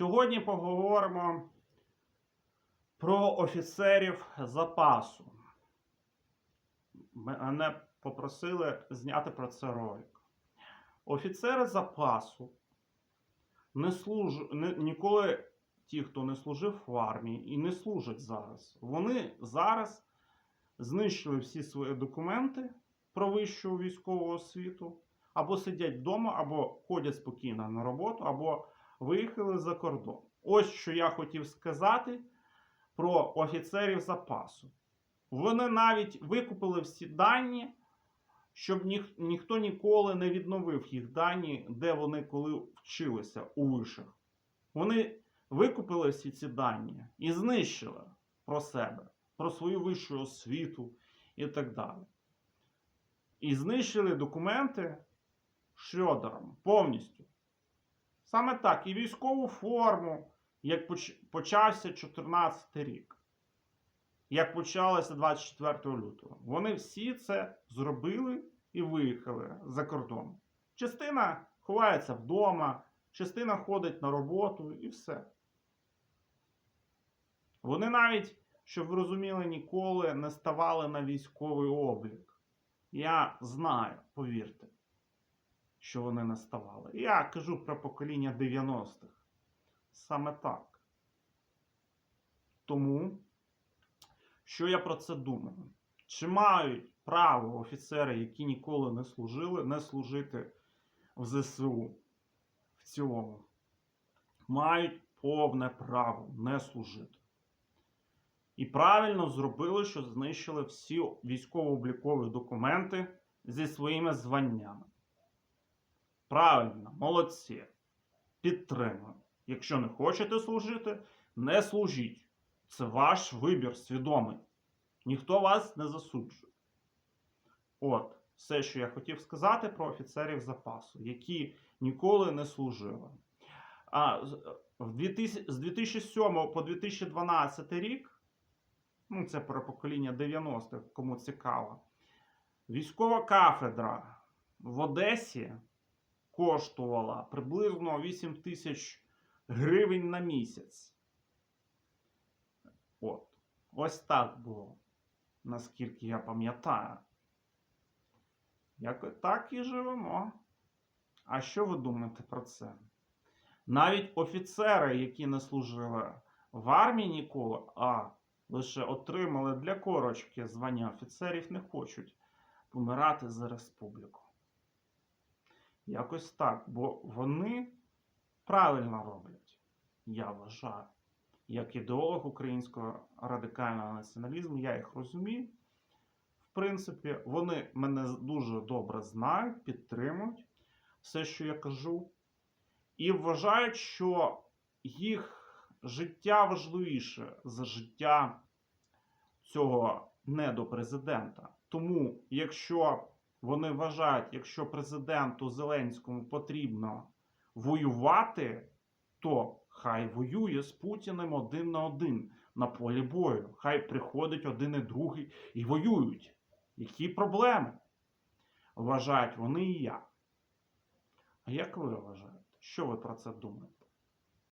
Сьогодні поговоримо про офіцерів запасу. Мене попросили зняти про це ролик. Офіцери запасу не служ... ніколи ті, хто не служив в армії і не служать зараз, вони зараз знищили всі свої документи про вищу військову освіту, або сидять вдома, або ходять спокійно на роботу, або виїхали за кордон. Ось що я хотів сказати про офіцерів запасу. Вони навіть викупили всі дані, щоб ніх, ніхто ніколи не відновив їх дані, де вони коли вчилися у вишах. Вони викупили всі ці дані і знищили про себе, про свою вищу освіту і так далі. І знищили документи Шрёдером повністю. Саме так, і військову форму, як почався 14 рік, як почалося 24 лютого. Вони всі це зробили і виїхали за кордон. Частина ховається вдома, частина ходить на роботу і все. Вони навіть, щоб ви розуміли, ніколи не ставали на військовий облік. Я знаю, повірте, що вони не ставали. Я кажу про покоління 90-х. Саме так. Тому, що я про це думаю? Чи мають право офіцери, які ніколи не служили, не служити в ЗСУ в цілому? Мають повне право не служити. І правильно зробили, що знищили всі військово-облікові документи зі своїми званнями. Правильно, молодці. Підтримую. Якщо не хочете служити, не служіть. Це ваш вибір свідомий. Ніхто вас не засуджує. От, все, що я хотів сказати про офіцерів запасу, які ніколи не служили. А в 2000 з 2007 по 2012 рік, ну це про покоління 90-х, кому цікаво, військова кафедра в Одесі коштувала приблизно 8 тисяч гривень на місяць. От. Ось так було, наскільки я пам'ятаю. Як так і живемо. А що ви думаєте про це? Навіть офіцери, які не служили в армії ніколи, а лише отримали для корочки звання офіцерів, не хочуть помирати за республіку. Якось так, бо вони правильно роблять, я вважаю. Як ідеолог українського радикального націоналізму, я їх розумію. В принципі, вони мене дуже добре знають, підтримують все, що я кажу, і вважають, що їх життя важливіше за життя цього недопрезидента. Тому, якщо вони вважають, якщо президенту Зеленському потрібно воювати, то хай воює з Путіним один на один на полі бою. Хай приходить один і другий і воюють. Які проблеми? Вважають вони і я. А як ви вважаєте? Що ви про це думаєте?